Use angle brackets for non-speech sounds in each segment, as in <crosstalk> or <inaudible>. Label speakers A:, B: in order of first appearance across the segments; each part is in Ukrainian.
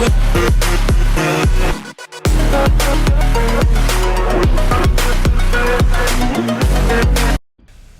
A: We'll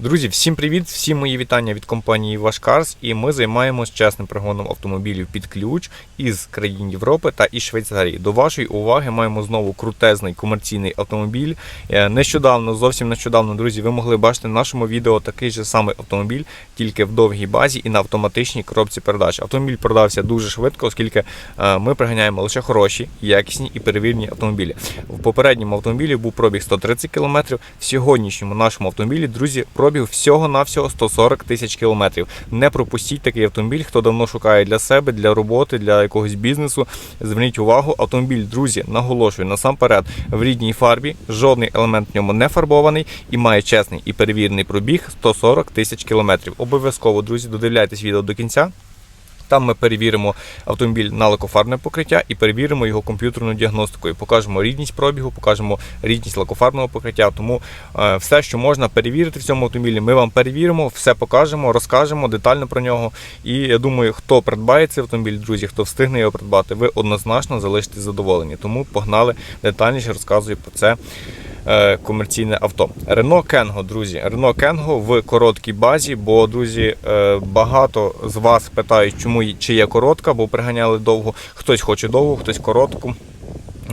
A: Друзі, всім привіт! Всім мої вітання від компанії Вашкарс. І ми займаємось чесним пригоном автомобілів під ключ із країн Європи та із Швейцарії. До вашої уваги маємо знову крутезний комерційний автомобіль. Е, Нещодавно, зовсім нещодавно, друзі, ви могли бачити в нашому відео такий же самий автомобіль, тільки в довгій базі і на автоматичній коробці передач. Автомобіль продався дуже швидко, оскільки е, ми приганяємо лише хороші, якісні і перевірені автомобілі. В попередньому автомобілі був пробіг 130 км. В сьогоднішньому нашому автомобілі, друзі, пробіг всього-навсього 140 тисяч кілометрів. Не пропустіть такий автомобіль, хто давно шукає для себе, для роботи, для якогось бізнесу. Зверніть увагу, автомобіль, друзі, наголошую насамперед в рідній фарбі. Жодний елемент в ньому не фарбований і має чесний і перевірений пробіг 140 тисяч кілометрів. Обов'язково, друзі, додивляйтесь відео до кінця. Там ми перевіримо автомобіль на лакофарбне покриття і перевіримо його комп'ютерною діагностикою. Покажемо рідність пробігу, покажемо рідність лакофарбного покриття. Тому е, все, що можна перевірити в цьому автомобілі, ми вам перевіримо, все покажемо, розкажемо детально про нього. І я думаю, хто придбає цей автомобіль, друзі, хто встигне його придбати, ви однозначно залишитесь задоволені. Тому погнали детальніше розказую про це комерційне авто. Рено Кенго, друзі. Рено Кенго в короткій базі, бо, друзі, е, багато з вас питають, чому чи є коротка, бо приганяли довго. Хтось хоче довго, хтось коротку.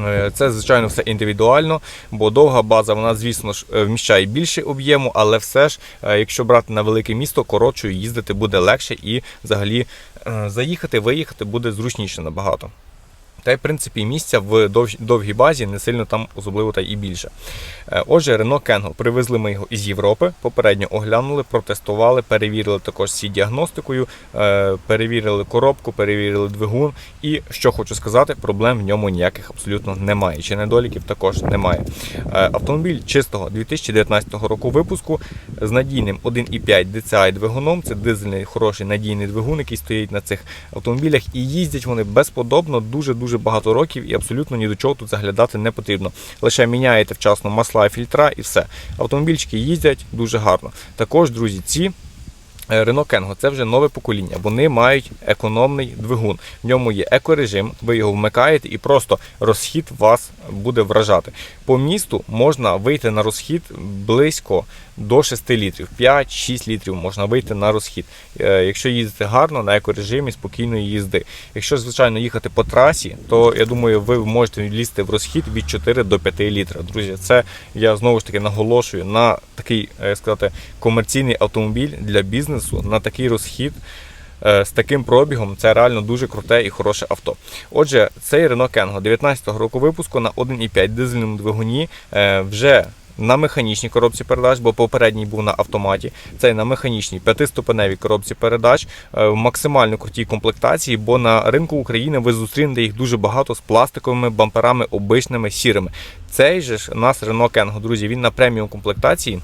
A: Е, Це, звичайно, все індивідуально, бо довга база, вона, звісно ж, е, вміщає більше об'єму, але все ж, е, якщо брати на велике місто, коротшою їздити буде легше і взагалі е, заїхати, виїхати буде зручніше набагато. Та й в принципі місця в довгій базі не сильно там особливо та і більше. Е, Отже, Renault Kangoo. Привезли ми його із Європи. Попередньо оглянули, протестували, перевірили також всі діагностикою, е, перевірили коробку, перевірили двигун. І що хочу сказати, проблем в ньому ніяких абсолютно немає. Чи недоліків також немає. Е, Автомобіль чистого 2019 року випуску з надійним 1,5 DCI двигуном. Це дизельний хороший надійний двигун, який стоїть на цих автомобілях, і їздять вони безподобно дуже дуже багато років, і абсолютно ні до чого тут заглядати не потрібно. Лише міняєте вчасно масла і фільтра, і все. Автомобільчики їздять дуже гарно. Також, друзі, ці. е, Renault Kangoo – це вже нове покоління. Вони мають економний двигун. В ньому є екорежим, ви його вмикаєте і просто розхід вас буде вражати. По місту можна вийти на розхід близько до 6 літрів, 5-6 літрів можна вийти на розхід. Е, Якщо їздити гарно на екорежимі спокійної їзди. Якщо, звичайно, їхати по трасі, то я думаю, ви можете лізти в розхід від 4 до 5 літра. Друзі, це я знову ж таки наголошую на такий, е, сказати, комерційний автомобіль для бізнесу, на такий розхід. е, З таким пробігом це реально дуже круте і хороше авто. Отже, цей Renault Kangoo 19-го року випуску на 1,5 дизельному двигуні вже на механічній коробці передач, бо попередній був на автоматі. Цей на механічній п'ятиступеневій коробці передач е, в максимально крутій комплектації, бо на ринку України ви зустрінете їх дуже багато з пластиковими бамперами, обичними сірими. Цей же ж нас Renault Kangoo, друзі, він на преміум комплектації.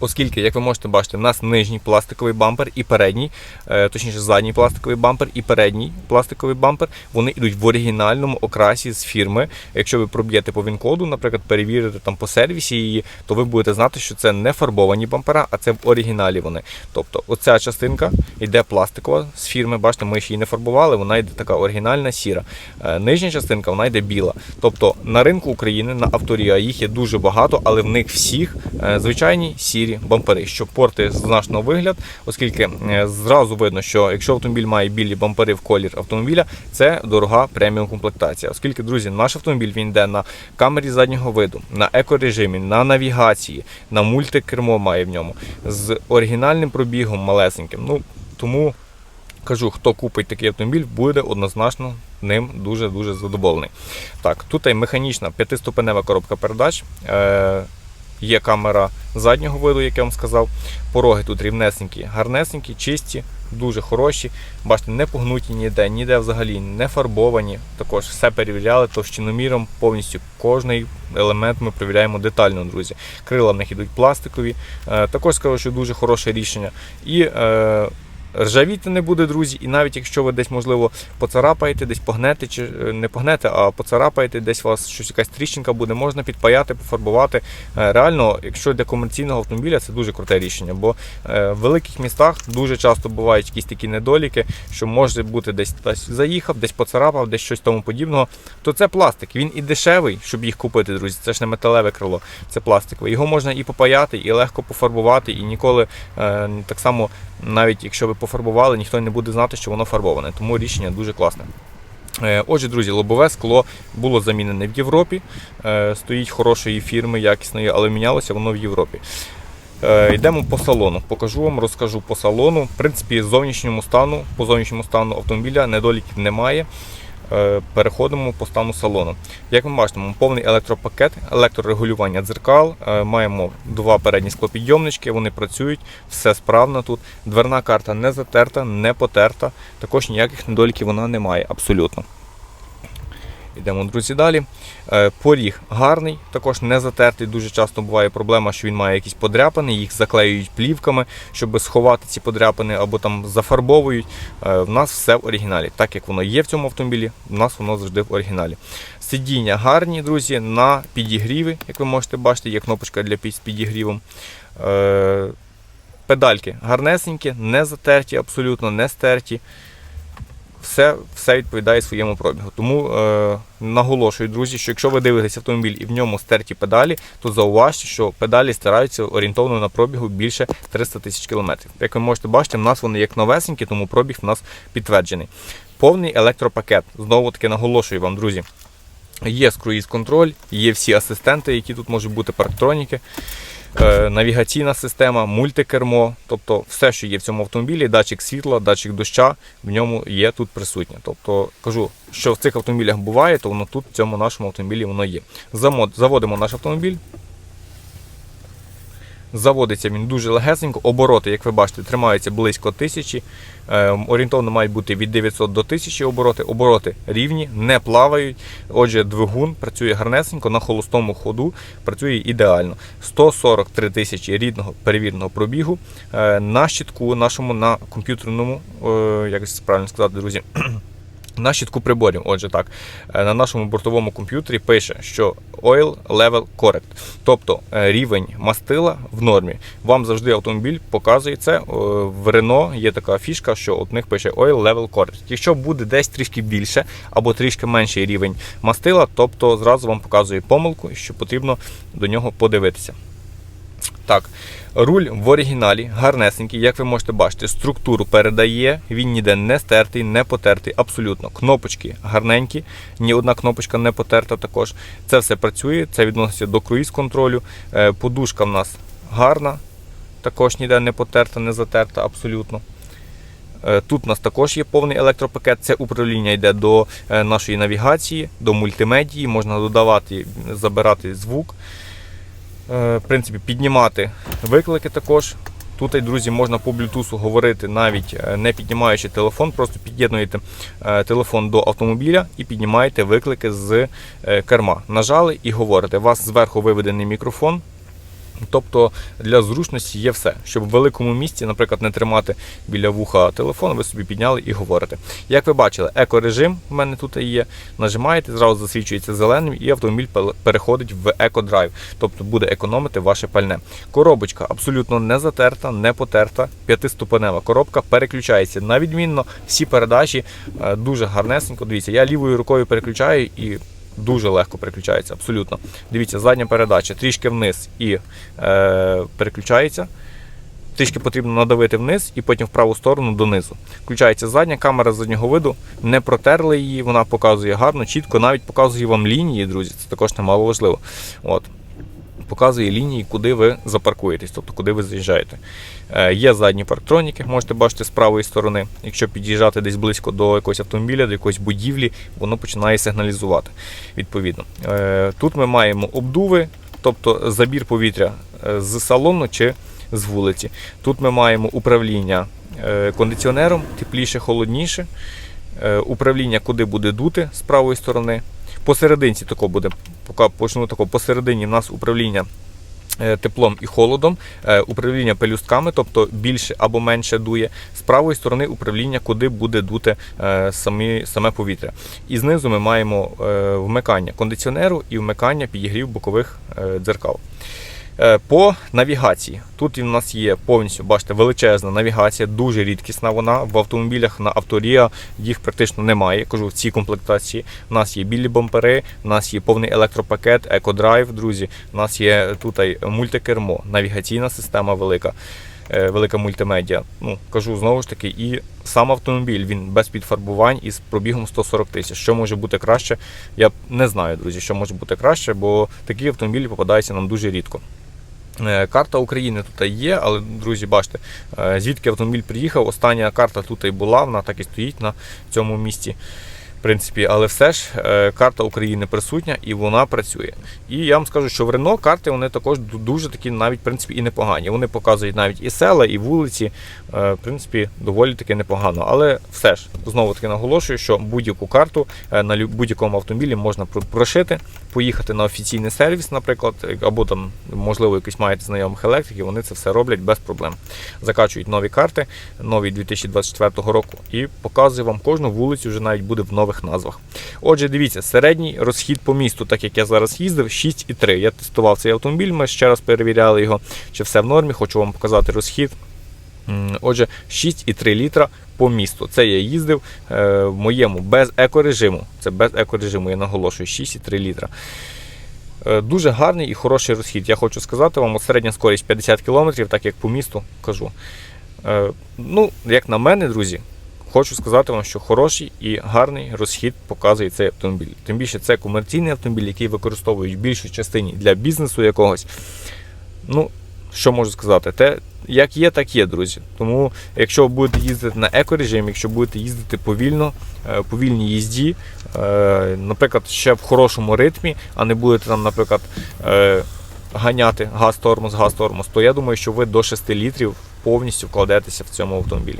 A: Оскільки, як ви можете бачити, в нас нижній пластиковий бампер і передній, е, точніше задній пластиковий бампер і передній пластиковий бампер, вони йдуть в оригінальному окрасі з фірми. Якщо ви проб'єте по він-коду, наприклад, перевірите там по сервісі її, то ви будете знати, що це не фарбовані бампера, а це в оригіналі вони. Тобто, оця частинка йде пластикова з фірми. Бачите, ми ще її не фарбували, вона йде така оригінальна сіра. Е, Нижня частинка вона йде біла. Тобто на ринку України на авторія їх є дуже багато, але в них всіх е, звичайні сірі бампери, що порти значно вигляд, оскільки е, зразу видно, що якщо автомобіль має білі бампери в колір автомобіля, це дорога преміум комплектація. Оскільки, друзі, наш автомобіль він йде на камері заднього виду, на екорежимі, на навігації, на мультикермо має в ньому з оригінальним пробігом малесеньким. Ну тому кажу, хто купить такий автомобіль, буде однозначно ним дуже дуже задоволений. Так, тут і механічна п'ятиступенева коробка передач. Е, Є камера заднього виду, як я вам сказав. Пороги тут рівнесенькі, гарнесенькі, чисті, дуже хороші. Бачите, не погнуті ніде, ніде взагалі не фарбовані. Також все перевіряли товщиноміром, повністю кожний елемент ми перевіряємо детально, друзі. Крила в них ідуть пластикові. Е, також скажу, що дуже хороше рішення. І е, ржавіти не буде, друзі. І навіть якщо ви десь, можливо, поцарапаєте, десь погнете, чи е, не погнете, а поцарапаєте, десь у вас щось якась тріщинка буде, можна підпаяти, пофарбувати. Е, Реально, якщо для комерційного автомобіля, це дуже круте рішення, бо е, в великих містах дуже часто бувають якісь такі недоліки, що може бути десь хтось заїхав, десь поцарапав, десь щось тому подібного. То це пластик. Він і дешевий, щоб їх купити, друзі. Це ж не металеве крило, це пластикове. Його можна і попаяти, і легко пофарбувати, і ніколи так само, навіть якщо ви пофарбували, ніхто не буде знати, що воно фарбоване. Тому рішення дуже класне. Е, Отже, друзі, лобове скло було замінене в Європі. Е, Стоїть хорошої фірми, якісної, але мінялося воно в Європі. Е, Йдемо по салону. Покажу вам, розкажу по салону. В принципі, зовнішньому стану, по зовнішньому стану автомобіля недоліків немає. Е, Переходимо по стану салону. Як ми бачимо, повний електропакет, електрорегулювання дзеркал, е, маємо два передні склопідйомнички, вони працюють, все справно тут. Дверна карта не затерта, не потерта, також ніяких недоліків вона не має абсолютно. Йдемо, друзі, далі. Е, Поріг гарний, також не затертий. Дуже часто буває проблема, що він має якісь подряпини, їх заклеюють плівками, щоб сховати ці подряпини або там зафарбовують. Е, В нас все в оригіналі. Так як воно є в цьому автомобілі, в нас воно завжди в оригіналі. Сидіння гарні, друзі, на підігріві, як ви можете бачити, є кнопочка для з підігрівом. Е, Педальки гарнесенькі, не затерті, абсолютно не стерті все, все відповідає своєму пробігу. Тому е, наголошую, друзі, що якщо ви дивитесь автомобіль і в ньому стерті педалі, то зауважте, що педалі стираються орієнтовно на пробігу більше 300 тисяч кілометрів. Як ви можете бачити, в нас вони як новесенькі, тому пробіг в нас підтверджений. Повний електропакет. Знову таки наголошую вам, друзі. Є круїз контроль, є всі асистенти, які тут можуть бути парктроніки, навігаційна система, мультикермо, тобто все, що є в цьому автомобілі, датчик світла, датчик доща, в ньому є тут присутнє. Тобто кажу, що в цих автомобілях буває, то воно тут в цьому нашому автомобілі воно є. Заводимо наш автомобіль. Заводиться він дуже легесенько. Обороти, як ви бачите, тримаються близько тисячі. Е, орієнтовно мають бути від 900 до 1000 обороти. Обороти рівні, не плавають. Отже, двигун працює гарнесенько, на холостому ходу працює ідеально. 143 тисячі рідного перевіреного пробігу е, на щитку нашому на комп'ютерному, е, як правильно сказати, друзі. <clears throat> На щитку приборів, отже, так, е, на нашому бортовому комп'ютері пише, що Oil Level Correct, тобто е, рівень мастила в нормі. Вам завжди автомобіль показує це. Е, В Renault є така фішка, що от них пише Oil Level Correct. Якщо буде десь трішки більше або трішки менший рівень мастила, тобто зразу вам показує помилку, що потрібно до нього подивитися. Так, руль в оригіналі, гарнесенький, як ви можете бачити, структуру передає, він ніде не стертий, не потертий, абсолютно. Кнопочки гарненькі, ні одна кнопочка не потерта також. Це все працює, це відноситься до круїз-контролю. Е, Подушка в нас гарна, також ніде не потерта, не затерта, абсолютно. Е, Тут у нас також є повний електропакет. Це управління йде до е, нашої навігації, до мультимедії, можна додавати, забирати звук. Е, В принципі, піднімати виклики також. Тут, друзі, можна по Bluetooth говорити навіть е, не піднімаючи телефон, просто під'єднуєте е, телефон до автомобіля і піднімаєте виклики з керма. Нажали і говорите. У вас зверху виведений мікрофон. Тобто для зручності є все, щоб в великому місті, наприклад, не тримати біля вуха телефон, ви собі підняли і говорите. Як ви бачили, екорежим в мене тут є. Нажимаєте, зразу засвічується зеленим, і автомобіль переходить в екодрайв, тобто буде економити ваше пальне. Коробочка абсолютно не затерта, не потерта. П'ятиступенева коробка переключається на відмінно. Всі передачі е, дуже гарнесенько. Дивіться, я лівою рукою переключаю і дуже легко переключається, абсолютно. Дивіться, задня передача трішки вниз і е, переключається. Трішки потрібно надавити вниз і потім в праву сторону донизу. Включається задня камера заднього виду, не протерли її, вона показує гарно, чітко, навіть показує вам лінії, друзі, це також немало важливо. От. Показує лінії, куди ви запаркуєтесь, тобто куди ви заїжджаєте. Е, є задні парктроніки, можете бачити з правої сторони. Якщо під'їжджати десь близько до якогось автомобіля, до якоїсь будівлі, воно починає сигналізувати. Відповідно. Е, тут ми маємо обдуви, тобто забір повітря е, з салону чи з вулиці. Тут ми маємо управління кондиціонером, тепліше, холодніше. Управління, куди буде дути з правої сторони. Посерединці тако буде, поки почну тако, посередині в нас управління е, теплом і холодом, е, управління пелюстками, тобто більше або менше дує. З правої сторони управління, куди буде дути е, самі, саме повітря. І знизу ми маємо вмикання кондиціонеру і вмикання підігрів бокових дзеркал. Е, По навігації. Тут у нас є повністю, бачите, величезна навігація, дуже рідкісна вона. В автомобілях на Авторія їх практично немає. Кажу, в цій комплектації. У нас є білі бампери, у нас є повний електропакет, екодрайв, друзі. У нас є тут мультикермо, навігаційна система велика. е, Велика мультимедіа. Ну кажу знову ж таки, і сам автомобіль він без підфарбувань і з пробігом 140 тисяч. Що може бути краще? Я не знаю, друзі, що може бути краще, бо такі автомобілі попадаються нам дуже рідко. Е, Карта України тут є, але, друзі, бачите, е, звідки автомобіль приїхав. Остання карта тут і була, вона так і стоїть на цьому місці. Принципі, але все ж е, карта України присутня і вона працює. І я вам скажу, що в Рено карти вони також дуже такі навіть в принципі і непогані. Вони показують навіть і села, і вулиці. Е, В принципі, доволі таки непогано. Але все ж знову таки наголошую, що будь-яку карту е, на будь-якому автомобілі можна прошити, поїхати на офіційний сервіс, наприклад, або там, можливо, якийсь маєте знайомих електриків, вони це все роблять без проблем. Закачують нові карти, нові 2024 року, і показує вам кожну вулицю, вже навіть буде в нових назвах. Отже, дивіться, середній розхід по місту, так як я зараз їздив, 6,3. Я тестував цей автомобіль, ми ще раз перевіряли його, чи все в нормі. Хочу вам показати розхід. Отже, 6,3 літра по місту. Це я їздив е, в моєму без екорежиму. Це без екорежиму, я наголошую, 6,3 літра. Е, Дуже гарний і хороший розхід. Я хочу сказати вам, середня скорість 50 км, так як по місту кажу. Е, Ну, як на мене, друзі, хочу сказати вам, що хороший і гарний розхід показує цей автомобіль. Тим більше це комерційний автомобіль, який використовують в більшій частині для бізнесу якогось. Ну, що можу сказати? Те, як є, так є, друзі. Тому, якщо ви будете їздити на екорежим, якщо будете їздити повільно, е, повільній їзді, е, наприклад, ще в хорошому ритмі, а не будете там, наприклад, е, ганяти газ-тормоз, газ-тормоз, то я думаю, що ви до 6 літрів повністю вкладетеся в цьому автомобілі.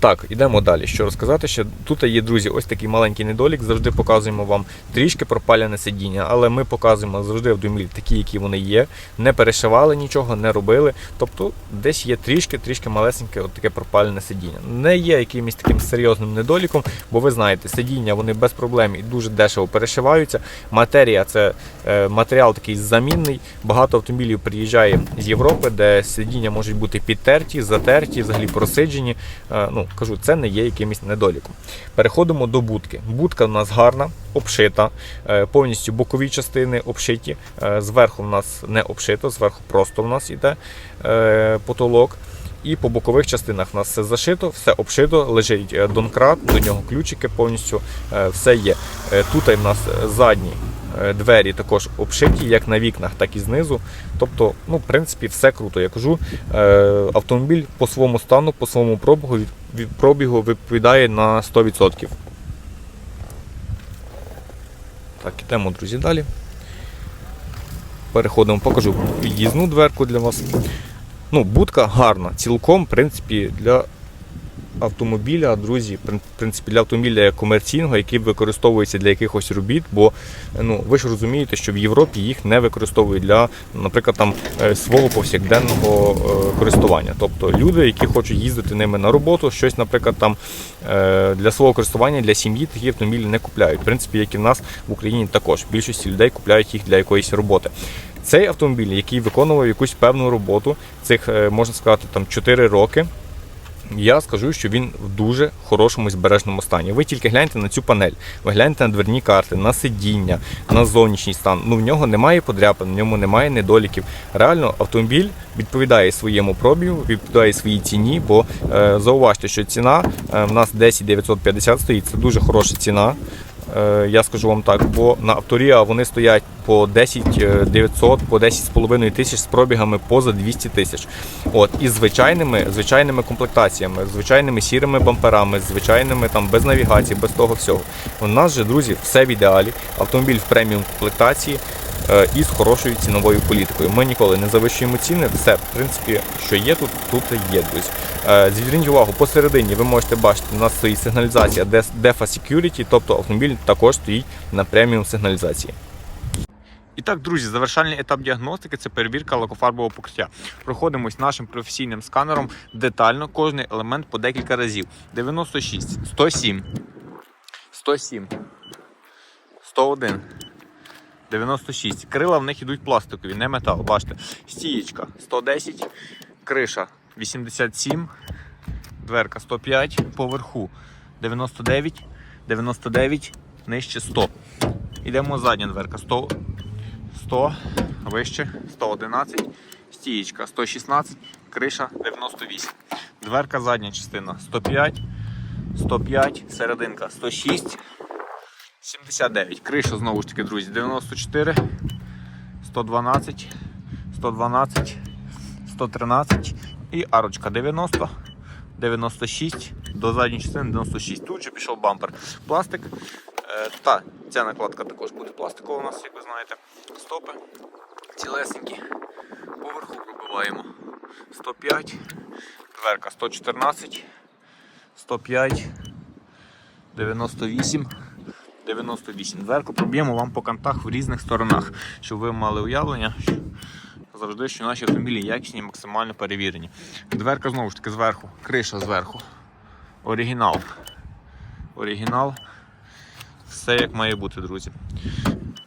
A: Так, ідемо далі. Що розказати ще? Тут є, друзі, ось такий маленький недолік. Завжди показуємо вам трішки пропалене сидіння, але ми показуємо завжди автомобілі такі, які вони є. Не перешивали нічого, не робили. Тобто десь є трішки, трішки малесеньке от таке пропалене сидіння. Не є якимось таким серйозним недоліком, бо ви знаєте, сидіння вони без проблем і дуже дешево перешиваються. Матерія це е, матеріал такий замінний. Багато автомобілів приїжджає з Європи, де сидіння можуть бути підтерті, затерті, взагалі просиджені. Е, кажу, це не є якимось недоліком. Переходимо до будки. Будка в нас гарна, обшита, е, повністю бокові частини обшиті. Е, Зверху в нас не обшито, зверху просто в нас іде е, потолок. І по бокових частинах в нас все зашито, все обшито, лежить донкрат, до нього ключики повністю, все є. Тут в нас задні е, двері також обшиті, як на вікнах, так і знизу. Тобто, ну, в принципі, все круто. Я кажу, е, автомобіль по своєму стану, по своєму пробігу, пробігу відповідає на 100%. Так, ідемо, друзі, далі. Переходимо, покажу під'їзну дверку для вас. Ну, будка гарна, цілком, в принципі, для автомобіля, друзі, в принципі, для автомобіля комерційного, який використовується для якихось робіт, бо ну, ви ж розумієте, що в Європі їх не використовують для, наприклад, там е, свого повсякденного е, користування. Тобто люди, які хочуть їздити ними на роботу, щось, наприклад, там е, для свого користування, для сім'ї такі автомобілі не купляють. В принципі, як і в нас в Україні також. Більшості людей купляють їх для якоїсь роботи. Цей автомобіль, який виконував якусь певну роботу, цих можна сказати там 4 роки. Я скажу, що він в дуже хорошому збережному стані. Ви тільки гляньте на цю панель, ви гляньте на дверні карти, на сидіння, на зовнішній стан. Ну в нього немає подряпин, в ньому немає недоліків. Реально, автомобіль відповідає своєму пробігу, відповідає своїй ціні, бо е, зауважте, що ціна е, в нас 10 950 стоїть. Це дуже хороша ціна. Е, Я скажу вам так, бо на Авторія вони стоять по 10 е, 900, по 10,5 тисяч з пробігами поза 200 тисяч. От і звичайними, звичайними комплектаціями, звичайними сірими бамперами, звичайними там без навігації, без того всього. У нас же, друзі, все в ідеалі. Автомобіль в преміум комплектації е, і з хорошою ціновою політикою. Ми ніколи не завищуємо ціни. Все, в принципі, що є тут, тут є, друзі. Е, Зверніть увагу, посередині ви можете бачити, у нас стоїть сигналізація DEFA Security, тобто автомобіль також стоїть на преміум сигналізації. І так, друзі, завершальний етап діагностики це перевірка лакофарбового покриття. Проходимось нашим професійним сканером детально, кожний елемент по декілька разів. 96, 107, 107, 101, 96. Крила в них ідуть пластикові, не метал. Бачите. Стієчка 110, криша 87, дверка 105, поверху 99, 99, нижче 100. Йдемо задня дверка 100, 100, вище 111, стієчка 116, криша 98. Дверка задня частина 105, 105, серединка 106, 79. Криша знову ж таки, друзі, 94, 112, 112, 113 і арочка 90, 96, до задньої частини 96. Тут же пішов бампер. Пластик. Е, та ця накладка також буде пластикова у нас, як ви знаєте. Стопи цілесенькі. Поверху пробиваємо 105, дверка 114, 105, 98. 98. Дверку проб'ємо вам по кантах в різних сторонах, щоб ви мали уявлення, що завжди, що наші автомобілі якісні максимально перевірені. Дверка знову ж таки зверху, криша зверху. Оригінал. Оригінал. Все як має бути, друзі.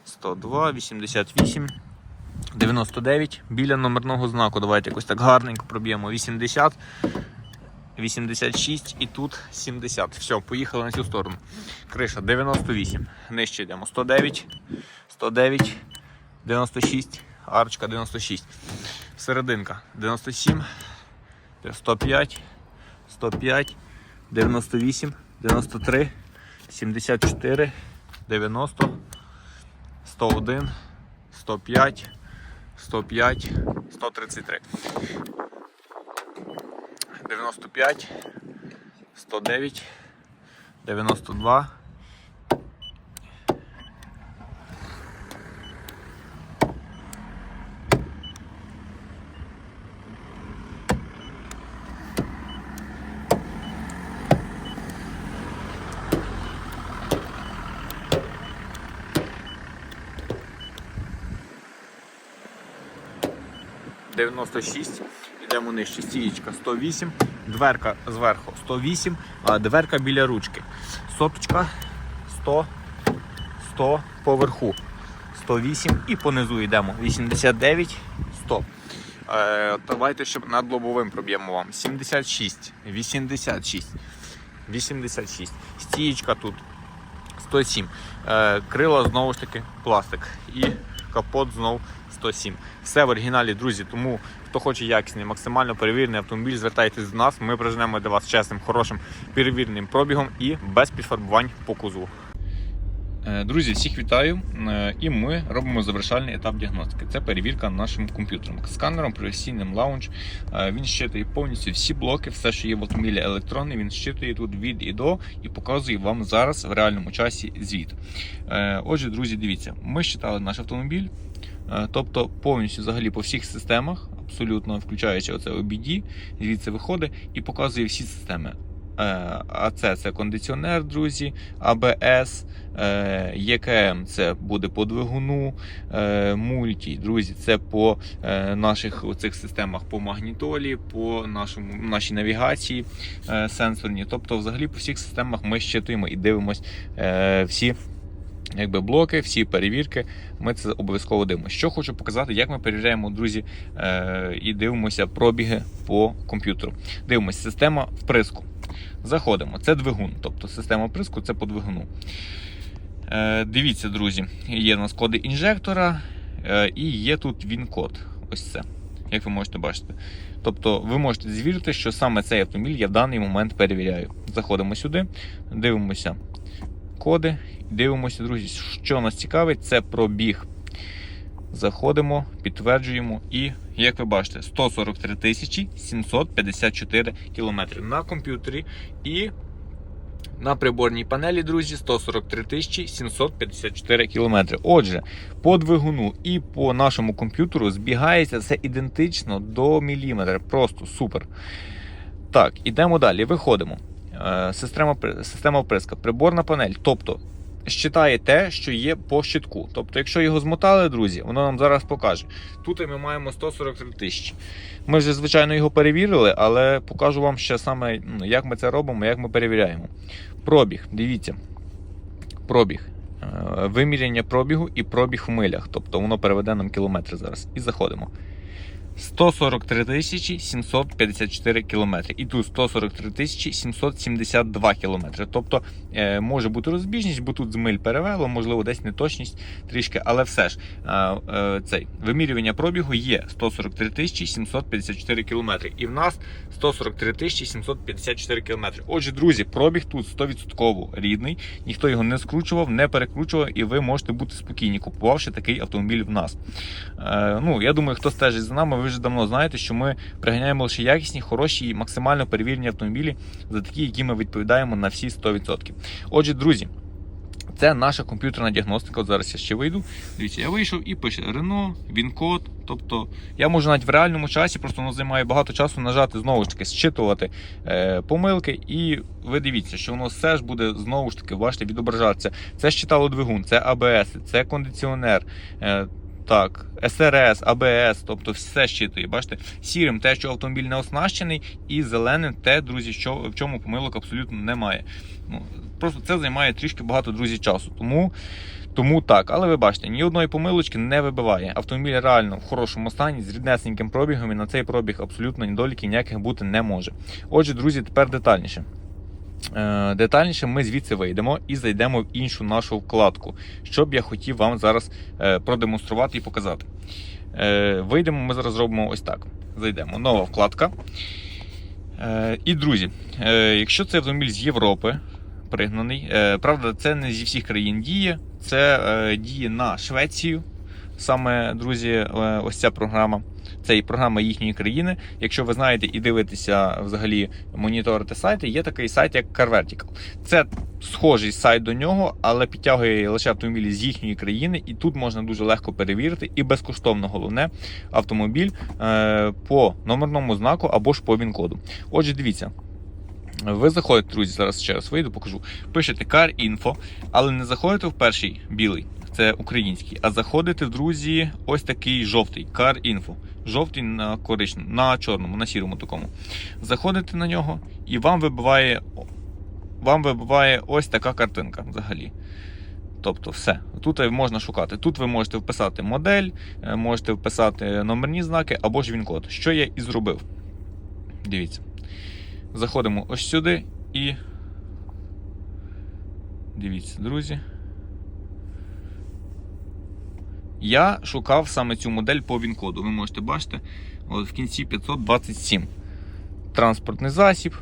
A: 102, 88, 99. Біля номерного знаку. Давайте якось так гарненько проб'ємо. 80. 86 і тут 70. Все, поїхали на цю сторону. Криша 98. Нижче йдемо. 109, 109, 96, арочка 96. Серединка 97, 105, 105, 98, 93, 74, 90, 101, 105, 105, 133. 95, 109, 92. Дев'яносто шість. Йдемо нижче. Стієчка 108, дверка зверху 108, а дверка біля ручки. Соточка 100, 100 поверху. 108 і понизу йдемо. 89, 100. Е, давайте ще над лобовим проб'ємо вам. 76, 86, 86. Стієчка тут 107. Е, крила знову ж таки пластик. І капот знов 107. Все в оригіналі, друзі. Тому хто хоче якісний, максимально перевірений автомобіль, звертайтесь до нас. Ми прижнемо для вас чесним, хорошим, перевіреним пробігом і без підфарбувань по кузову. Е, Друзі, всіх вітаю! Е, І ми робимо завершальний етап діагностики. Це перевірка нашим комп'ютером. Сканером професійним лаунж. Е, Він щитує повністю всі блоки, все, що є в автомобілі електронний, він щитує тут від і до і показує вам зараз в реальному часі звіт. Отже, друзі, дивіться, ми щитали наш автомобіль, тобто повністю взагалі по всіх системах, абсолютно включаючи оце OBD, звідси виходить і показує всі системи. Е, А це, кондиціонер, друзі, АБС, е, ЄКМ це буде по двигуну, е, мульті, друзі, це по е, наших оцих системах по магнітолі, по нашому, нашій навігації е, сенсорній. Тобто, взагалі по всіх системах ми щитуємо і дивимось е, всі. Якби блоки, всі перевірки, ми це обов'язково дивимося. Що хочу показати, як ми перевіряємо, друзі, е, і дивимося пробіги по комп'ютеру. Дивимося, система вприску. Заходимо. Це двигун, тобто система вприску це по двигуну. Е, дивіться, друзі, є у нас коди інжектора е, і є тут він-код. Ось це, як ви можете бачити. Тобто ви можете звірити, що саме цей автомобіль я в даний момент перевіряю. Заходимо сюди, дивимося коди, дивимося, друзі, що нас цікавить, це пробіг. Заходимо, підтверджуємо і, як ви бачите, 143 тисячі 754 кілометри на комп'ютері і на приборній панелі, друзі, 143 тисячі 754 кілометри. Отже, по двигуну і по нашому комп'ютеру збігається це ідентично до міліметра. Просто супер. Так, ідемо далі. Виходимо. Е, Система, система вприска, приборна панель. Тобто щитає те, що є по щитку. Тобто, якщо його змотали, друзі, воно нам зараз покаже. Тут ми маємо 143 тисячі. Ми вже, звичайно, його перевірили, але покажу вам ще саме, ну, як ми це робимо, як ми перевіряємо. Пробіг, дивіться. Пробіг. Е, Виміряння пробігу і пробіг в милях. Тобто воно переведе нам кілометри зараз. І заходимо. 143 тисячі 754 кілометри. І тут 143 тисячі 772 кілометри. Тобто е, може бути розбіжність, бо тут з миль перевело, можливо, десь неточність трішки, але все ж е, е, цей вимірювання пробігу є 143 тисячі 754 кілометри. І в нас 143 тисячі 754 кілометри. Отже, друзі, пробіг тут 100% рідний, ніхто його не скручував, не перекручував, і ви можете бути спокійні, купувавши такий автомобіль в нас. Е, ну, я думаю, хто стежить за нами, ви вже давно знаєте, що ми приганяємо лише якісні, хороші і максимально перевірені автомобілі за такі, які ми відповідаємо на всі 100%. Отже, друзі. Це наша комп'ютерна діагностика. От зараз я ще вийду. Дивіться, я вийшов і пише Renault, він-код. Тобто я можу навіть в реальному часі, просто воно займає багато часу нажати знову ж таки, зчитувати е, помилки. І ви дивіться, що воно все ж буде знову ж таки, бачите, відображатися. Це щитало двигун, це АБС, це кондиціонер. Е, так, СРС, АБС, тобто все щитує. Бачите, сірим те, що автомобіль не оснащений, і зеленим те, друзі, що в чому помилок абсолютно немає. Ну, Просто це займає трішки багато друзі часу. Тому, тому так. Але ви бачите, ні одної помилочки не вибиває. Автомобіль реально в хорошому стані, з ріднесеньким пробігом, і на цей пробіг абсолютно недоліків ніяких бути не може. Отже, друзі, тепер детальніше. Е, Детальніше ми звідси вийдемо і зайдемо в іншу нашу вкладку, що б я хотів вам зараз е, продемонструвати і показати. Е, Вийдемо, ми зараз зробимо ось так. Зайдемо. Нова вкладка. І, друзі, якщо це автомобіль з Європи, пригнаний, правда, це не зі всіх країн діє, це діє на Швецію. Саме, друзі, е, ось ця програма. Це і програма їхньої країни. Якщо ви знаєте і дивитеся взагалі моніторите сайти, є такий сайт, як CarVertical. Це схожий сайт до нього, але підтягує лише автомобілі з їхньої країни, і тут можна дуже легко перевірити і безкоштовно головне автомобіль е, по номерному знаку або ж по він-коду. Отже, дивіться. Ви заходите, друзі, зараз ще раз вийду, покажу. Пишете Car Info, але не заходите в перший білий, це український, а заходите, друзі, ось такий жовтий Car Info. Жовтий на коричневому, на чорному, на сірому такому. Заходите на нього і вам вибиває, вам вибиває ось така картинка взагалі. Тобто все. Тут можна шукати. Тут ви можете вписати модель, е, можете вписати номерні знаки або ж він-код, що я і зробив. Дивіться. Заходимо ось сюди і. Дивіться, друзі. Я шукав саме цю модель по він-коду. Ви можете бачити, от в кінці 527. Транспортний засіб.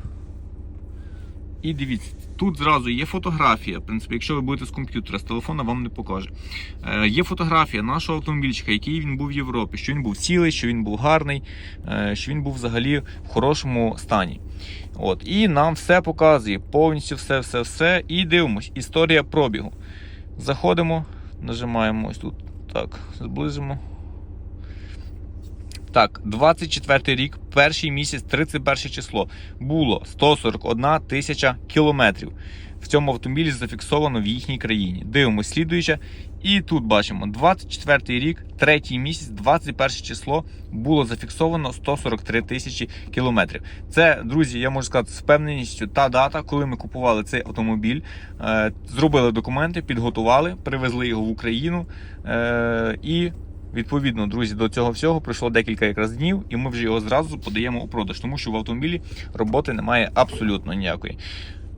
A: І дивіться, тут зразу є фотографія. В принципі, якщо ви будете з комп'ютера, з телефона вам не покаже. Е, є фотографія нашого автомобільчика, який він був в Європі, що він був цілий, що він був гарний, е, що він був взагалі в хорошому стані. От, І нам все показує, повністю все, все, все. І дивимось, історія пробігу. Заходимо, нажимаємо ось тут. Так, зблизимо. Так, 24 рік, перший місяць, 31 число. Було 141 тисяча кілометрів. Цьому автомобілі зафіксовано в їхній країні. Дивимось слідуюче. І тут бачимо 24 рік, третій місяць, 21 число було зафіксовано 143 тисячі кілометрів. Це, друзі, я можу сказати з впевненістю та дата, коли ми купували цей автомобіль, е, зробили документи, підготували, привезли його в Україну е, і. Відповідно, друзі, до цього всього пройшло декілька якраз днів, і ми вже його зразу подаємо у продаж, тому що в автомобілі роботи немає абсолютно ніякої.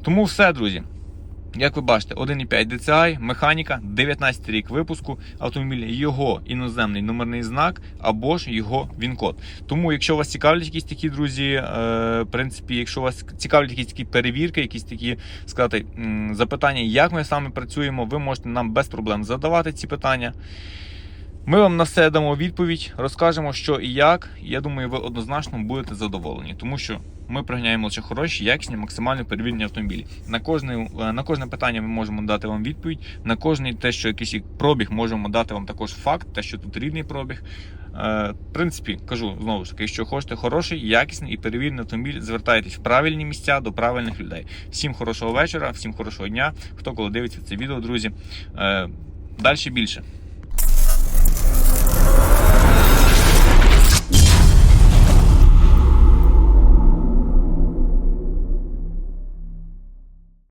A: Тому все, друзі. Як ви бачите, 1,5 DCI, механіка, 19 рік випуску автомобіля, його іноземний номерний знак або ж його він-код. Тому, якщо вас цікавлять якісь такі друзі, е, в принципі, якщо вас цікавлять якісь такі перевірки, якісь такі сказати запитання, як ми саме працюємо, ви можете нам без проблем задавати ці питання. Ми вам на все дамо відповідь, розкажемо, що і як. Я думаю, ви однозначно будете задоволені, тому що ми приганяємо лише хороші, якісні, максимально перевірені автомобілі. На кожне, на кожне питання ми можемо дати вам відповідь. На кожне те, що якийсь пробіг, можемо дати вам також факт, те, що тут рідний пробіг. Е, в принципі, кажу знову ж таки, якщо хочете хороший, якісний і перевірений автомобіль, звертайтесь в правильні місця до правильних людей. Всім хорошого вечора, всім хорошого дня. Хто коли дивиться це відео, друзі. Е, далі більше.